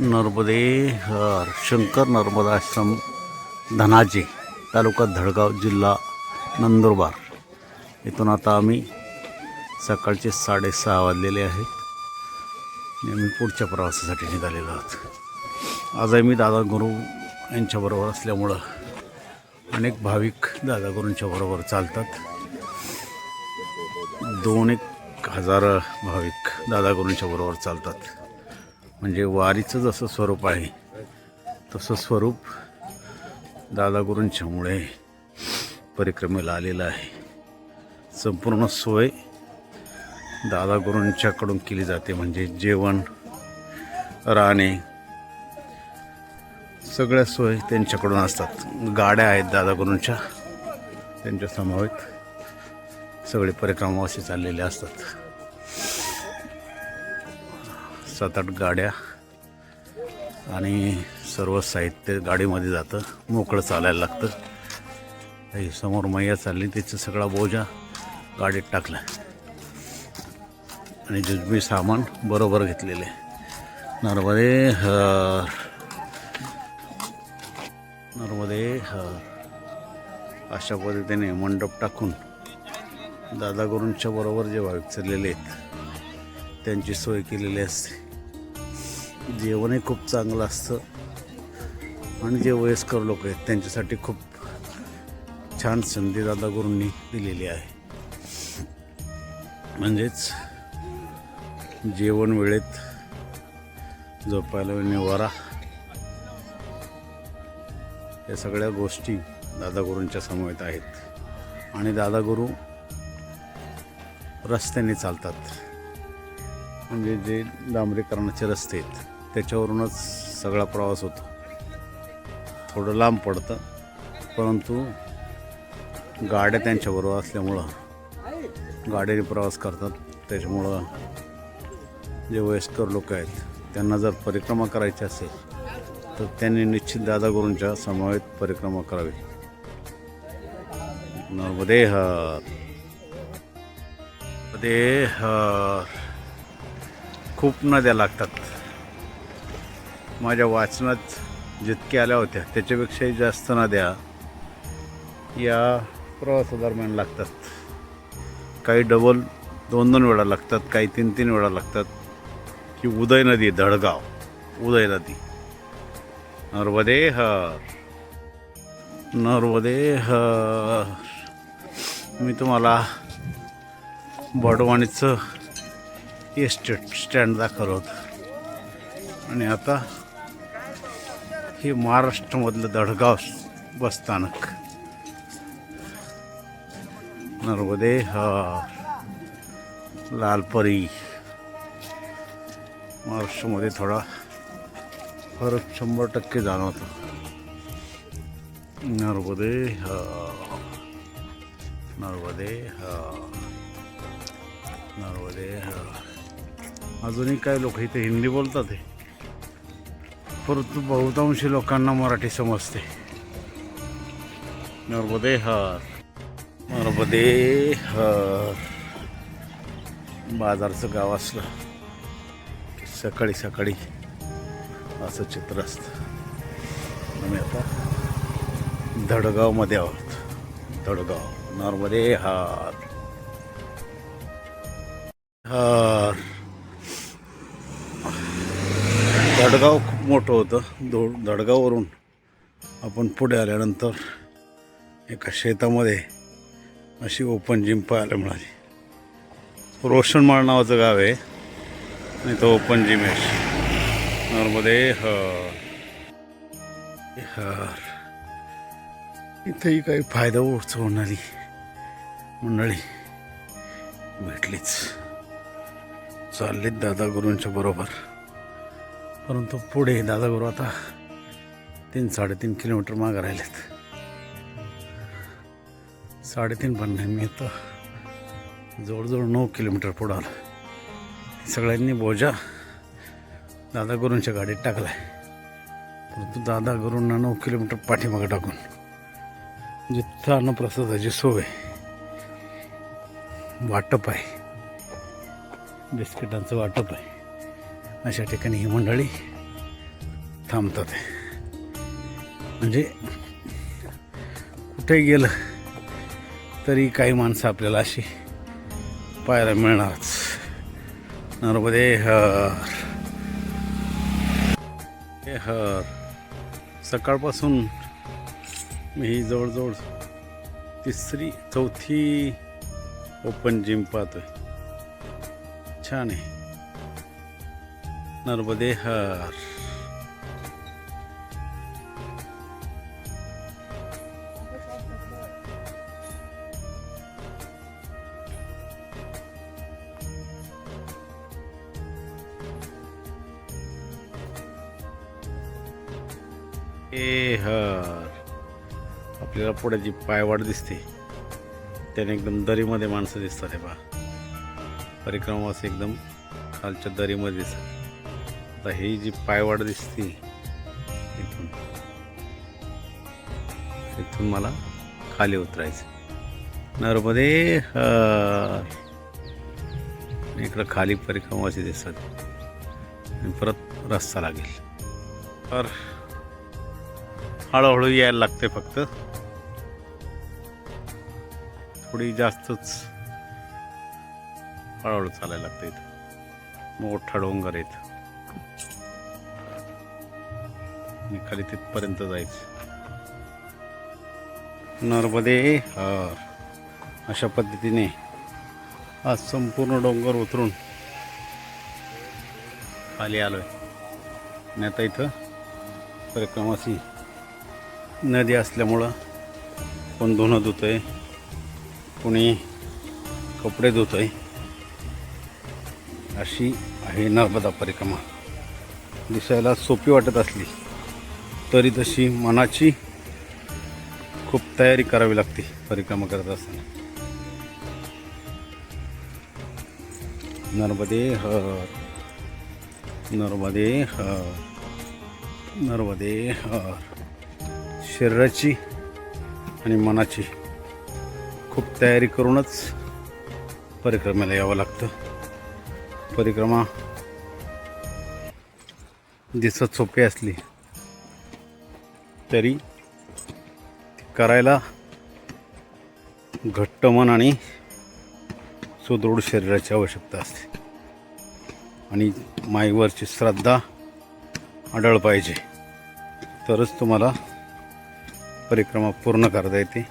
नर्मदे शंकर नर्मदा धनाजे तालुका धडगाव जिल्हा नंदुरबार. इथून आता आम्ही सकाळचे साडेसहा वाजलेले आहेत आणि आम्ही पुढच्या प्रवासासाठी निघालेलो आहोत. आज आम्ही दादा गुरु यांच्याबरोबर असल्यामुळं अनेक भाविक दादा गुरूंच्या बरोबर चालतात. दोन एक हजार भाविक दादा गुरूंच्या बरोबर चालतात. म्हणजे वारीचं जसं स्वरूप आहे तसं स्वरूप दादा गुरूंच्यामुळे परिक्रमेला आलेलं आहे. संपूर्ण सोय दादा गुरूंच्याकडून केली जाते म्हणजे जेवण राहणे सगळ्या सोय त्यांच्याकडून असतात. गाड्या आहेत दादा गुरूंच्या त्यांच्या समवेत सगळे परिक्रमावासी चाललेले असतात. सात आठ गाड्या आणि सर्व साहित्य गाडीमध्ये जातं. मोकळं चालायला लागतं. काही समोर मैया चालली त्याचा सगळा बोजा गाडीत टाकला. आणि जुजबी सामान बरोबर घेतलेले नर्मदे हर. नर्मदे हर. अशा पद्धतीने मंडप टाकून दादा गुरूंच्या बरोबर जे भाविक चाललेले आहेत त्यांची सोय केलेली असते. जेवणही खूप चांगलं असतं. आणि जे वयस्कर लोक आहेत त्यांच्यासाठी खूप छान संधी दादा गुरूंनी दिलेली आहे. म्हणजेच जेवण वेळेत झोपायला निवारा. या सगळ्या गोष्टी दादा गुरूंच्या समवेत आहेत. आणि दादागुरु रस्त्याने चालतात. म्हणजे जे डांबरीकरणाचे रस्ते आहेत त्याच्यावरूनच सगळा प्रवास होतो. थोडं लांब पडतं परंतु गाड्या त्यांच्याबरोबर असल्यामुळं गाडीने प्रवास करतात. त्याच्यामुळं जे वयस्कर लोक आहेत त्यांना जर परिक्रमा करायची असेल तर त्यांनी निश्चित दादागुरूंच्या समवेत परिक्रमा करावी. नर्मदे देह खूप नद्या लागतात. माझ्या वाचनात जितक्या आल्या होत्या त्याच्यापेक्षाही जास्त नद्या या प्रवासादरम्यान लागतात. काही डबल दोन दोन वेळा लागतात काही तीन तीन वेळा लागतात. की उदय नदी धडगाव. उदय नदी. नर्मदे हर नर्मदे हर मी तुम्हाला बडवाणीचं एस्टेट स्टँड दाखवलं होतं. आणि आता हे महाराष्ट्रामधलं दडगाव बसस्थानक. नर्मदे हर लालपरी. महाराष्ट्रामध्ये थोडा फरक शंभर टक्के जाणवतो. नर्मदे हर नर्मदे हर नर्मदे हर अजूनही काही लोक इथे हिंदी बोलतात आहे परंतु बहुतांशी लोकांना मराठी समजते. नर्मदे हर. नर्मदे हर. बाजारचं गाव असलं की सकाळी सकाळी असं चित्र असतं. आम्ही आता धडगावमध्ये आहोत. धडगाव. नर्मदे हार. हार. धडगाव खूप मोठं होतं. दो धडगाववरून आपण पुढे आल्यानंतर एका शेतामध्ये अशी ओपन जिम पाहायला मिळाली. रोशनमाळ नावाचं गाव आहे. आणि तो ओपन जिम आहे. नॉर्मदे हर. हर. इथंही काही फायदा उचवणारी मंडळी भेटलीच. चाललीत दादा गुरूंच्या बरोबर. परंतु पुढे दादागुरु आता तीन साडेतीन किलोमीटर मागं राहिलेत. साडेतीन पण नाही मी आता जवळजवळ नऊ किलोमीटर पुढं आलो. सगळ्यांनी बोजा दादागुरूंच्या गाडीत टाकलाय. परंतु दादागुरूंना नऊ किलोमीटर पाठीमागं टाकून जिथं अन्नप्रसादाची सोय वाटप आहे. बिस्किटांचं वाटप आहे. अशा ठिकाणी ही मंडळी थांबतात. म्हणजे कुठे गेलं तरी काही माणसं आपल्याला अशी पाहायला मिळणारच. नर्मदे हर. हे हर. सकाळपासून मी ही जवळजवळ तिसरी चौथी ओपन जिम पाहतोय. छान आहे. नर्मदे हर ए हर आपल्याला पुढे जी पायवाट दिसते. त्याने एकदम दरीमध्ये माणसं दिसतात हे पहा. परिक्रमावासी एकदम खालच्या दरीमध्ये दिसतात. आता ही जी पायवाट दिसते इथून. इथून मला खाली उतरायचं. नर्मदे इकडं खाली परिक्रमावासी दिसतात. आणि परत रस्ता लागेल. तर हळूहळू यायला लागते फक्त. थोडी जास्तच हळूहळू चालायला लागते इथं. मोठा डोंगर येतं आणि खाली तिथपर्यंत जायचं. नर्मदे. हर. अशा पद्धतीने आज संपूर्ण डोंगर उतरून खाली आलोय. आणि आता इथं परिक्रमासी नदी असल्यामुळं कोण धुणं धुतंय कोणी कपडे धुतंय अशी आहे नर्मदा परिक्रमा. दिसायला सोपी वाटत असली. तरी तशी मनाची खूप तयारी करावी लागते परिक्रमा करत असताना. नर्मदे हर. नर्मदे हर. नर्मदे हर. शरीराची आणि मनाची खूप तयारी करूनच परिक्रमेला यावं लागतं. परिक्रमा दिसत सोपी असली तरी करायला घट्ट मन आणि सुदृढ शरीराची आवश्यकता असते. आणि माईवरची श्रद्धा आढळ पाहिजे. तरच तुम्हाला परिक्रमा पूर्ण करता येते.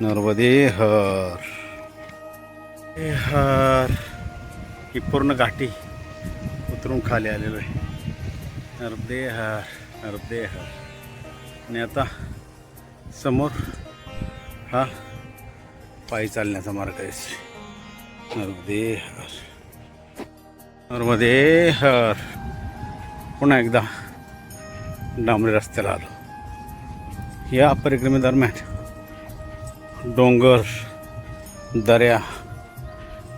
नर्मदे हर. हे हर. ही पूर्ण घाटी उतरून खाली आलेलो आहे. नर्मदे हर. अर्धेहर हर आणि आता समोर हा पायी चालण्याचा मार्ग आहे नर्मदे नर्मदेहर. पुन्हा एकदा डांबरी रस्त्याला आलो. या परिक्रमेदरम्यान डोंगर दऱ्या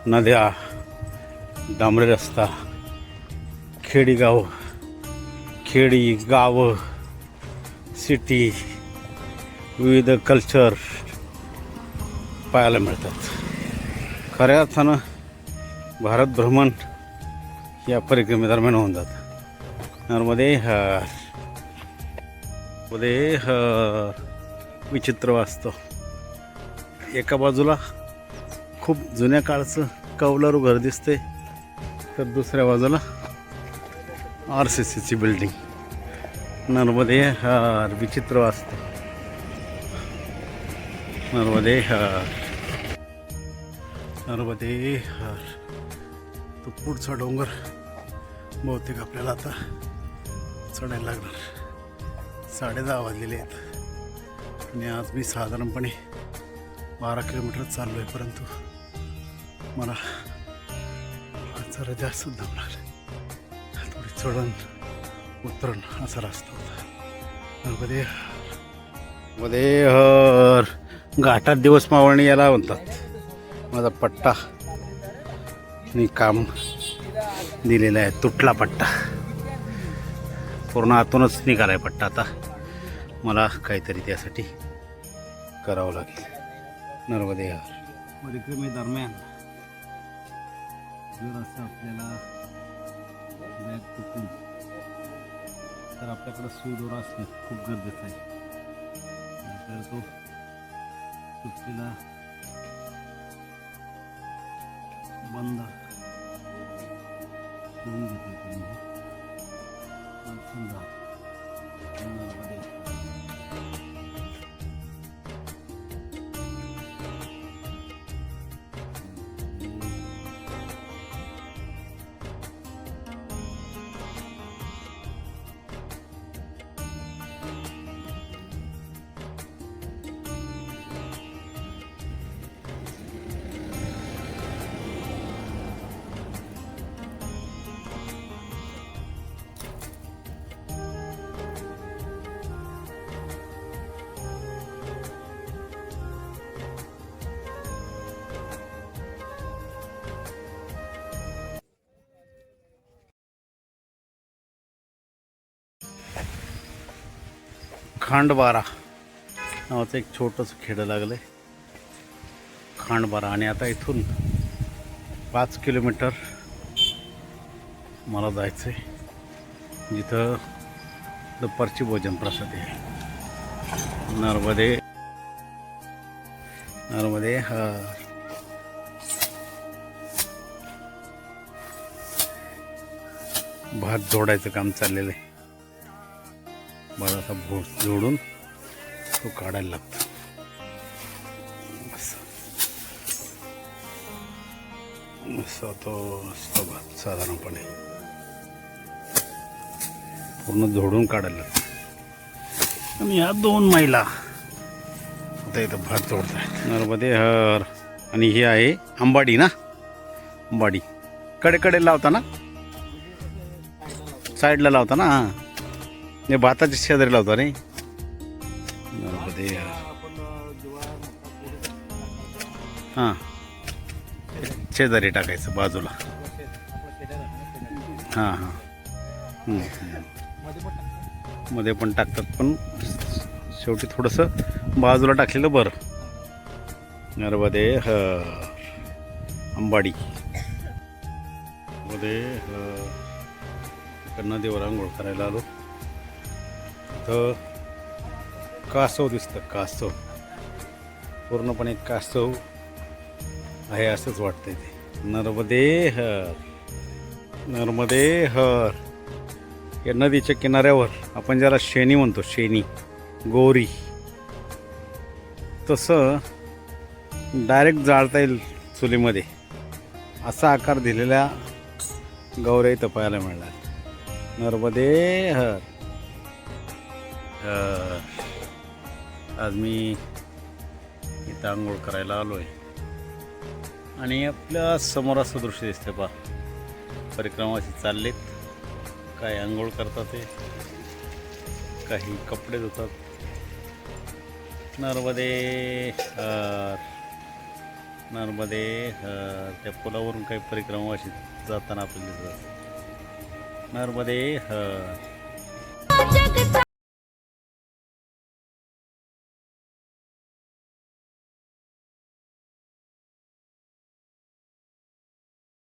नद्या डांबरी रस्ता खेडेगाव खेडी गावं सिटी विविध कल्चर पाहायला मिळतात. खऱ्या अर्थानं भारत भ्रमण या परिक्रमेदरम्यान होऊन जातं. नर्मदे हर नर्मदे हर विचित्र वाचतं एका बाजूला खूप जुन्या काळचं कौलारू घर दिसते तर दुसऱ्या बाजूला आर सी सीची बिल्डिंग नर्मदे हार विचित्र वास्तव. नर्मदे हार नर्मदे हार तो पुढचा डोंगर बहुतेक आपल्याला आता चढायला लागणार. साडे दहा वाजलेले आहेत. आणि आज मी साधारणपणे बारा किलोमीटर चाललो आहे परंतु मला जरा जास्त दम थोडी चढण उतरण असा रस्ता होता. मध्ये हर घाटात दिवस मावळणी याला म्हणतात. माझा पट्टा. मी काम दिलेलं आहे. तुटला पट्टा. पूर्ण आतूनच निघालाय पट्टा आता. मला काहीतरी त्यासाठी करावं लागेल. नर्मदे हर परिक्रमेदरम्यान जर असं आपल्याला तर आपल्याकडं सुईदोरा असणे खूप गरजेचं आहे. तर तो सुटलेला बंद करून घेतले तुम्ही. मग समजा खांडबारा नावाचं एक छोटंसं खेडं लागलं आहे खांडबारा आणि आता इथून पाच किलोमीटर मला जायचं आहे जिथं दुपारची भोजन प्रसाद आहे. नर्मदे. नर्मदे हा. भात जोडायचं काम चाललेलं आहे भाताचा भोस जोडून तो काढायला लागतो. असं. तो असतो भात साधारणपणे पूर्ण जोडून काढायला लागतो. आणि ह्या दोन महिला आता इथं भात जोडत आहेत नर्मदे हर. आणि ही आहे अंबाडी ना? अंबाडी. कडे कडे लावता ना साईडला लावता ना हां. नाही भाताच्या शेजारी लावतो रे हां. शेजारी टाकायचं बाजूला. हां हां. मध्ये पण टाकतात पण शेवटी थोडंसं बाजूला टाकलेलं बरं. नर्मदे ह. अंबाडी. मध्ये इकडनं देवर आंघोळ करायला आलो. तर कासव दिसतं कासव. पूर्णपणे कासव आहे असंच वाटतंय ते. नर्मदे हर नर्मदे हर या नदीच्या किनाऱ्यावर आपण ज्याला शेणी म्हणतो शेणी गोरी. तसं डायरेक्ट जाळता येईल चुलीमध्ये. असा आकार दिलेल्या गौऱ्या इथं पाहायला मिळणार. नर्मदे हर. आज मी इथं आंघोळ करायला आलो आहे आणि आपल्यासमोर असं दृश्य दिसतं पा परिक्रमाशी चाललेत. काही आंघोळ करतात ते. काही कपडे धुतात. नर्मदे नर्मदे त्या पुलावरून काही परिक्रमाशी जाताना आपल्याला दिसतात नर्मदे हर